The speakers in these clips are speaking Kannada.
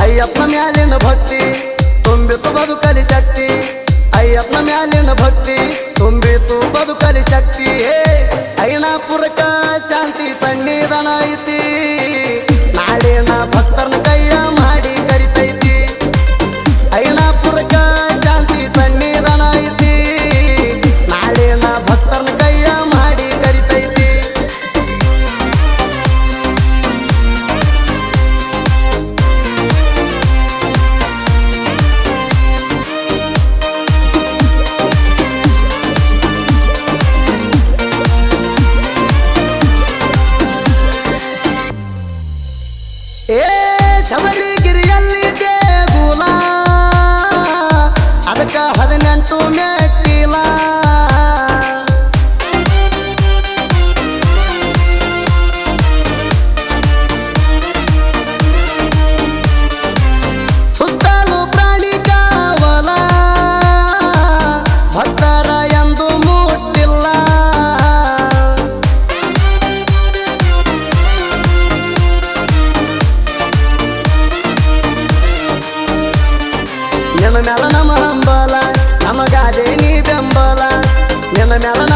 ಅಯ್ಯಪ್ಪ ಮ್ಯಾಲಿನ ಭಕ್ತಿ ತುಂಬಿತು ಬದುಕಲಿ ಶಕ್ತಿ ಅಯ್ಯಪ್ಪನ ಮ್ಯಾಲಿನ ಭಕ್ತಿ ತುಂಬಿತು ಬದುಕಲಿ ಶಕ್ತಿ ಐನಾಪುರಕ ಶಾಂತಿ ಸಣ್ಣಿದನ ಐತಿ the melon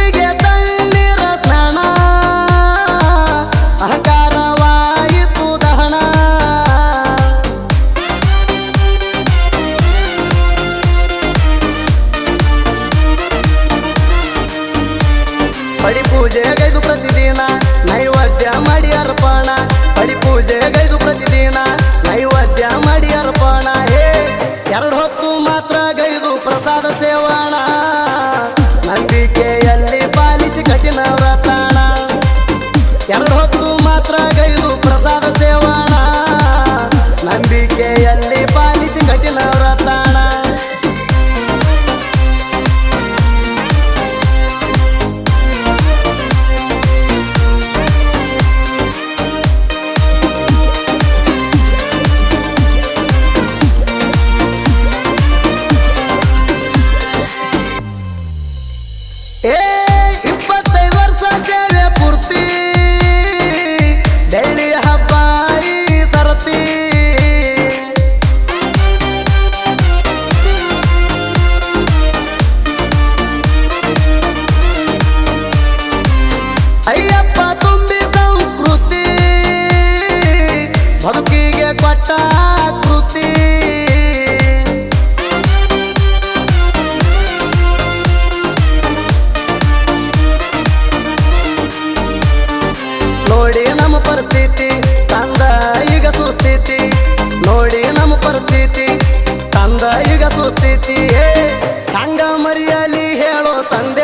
ಪಡಿ ಪೂಜೆಗೈದು ಪ್ರತಿದಿನ ನೈವೇದ್ಯ ಮಾಡಿ ಅರ್ಪಣ. ಪಡಿ ಪೂಜೆ ಪರಿಸ್ಥಿತಿ ತಂದ ಈಗ ಸುಸ್ಥಿತಿ. ನೋಡಿ ನಮ್ಮ ಪರಿಸ್ಥಿತಿ ತಂದ ಈಗ ಸುಸ್ಥಿತಿ. ಹಂಗ ಮರಿಯಲಿ ಹೇಳೋ ತಂದೆ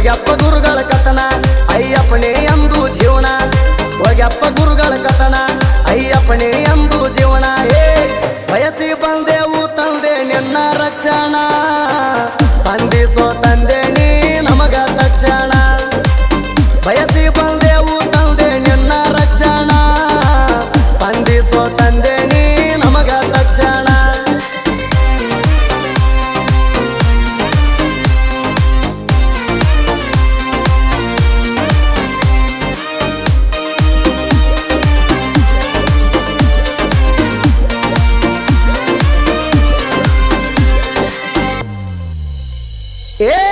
ಹೋಗ್ಯಪ್ಪ ಗುರುಗಳ ಕಥನ, ಅಯ್ಯಪ್ಪನೇ ಎಂದು ಜೀವನ. ಹೋಗ್ಯಪ್ಪ ಗುರುಗಳ ಕಥನ, ಅಯ್ಯಪ್ಪನೇ ಎಂದು ಜೀವನ. ಏ ವಯಸ್ಸಿ ಬಂದೆ Yeah.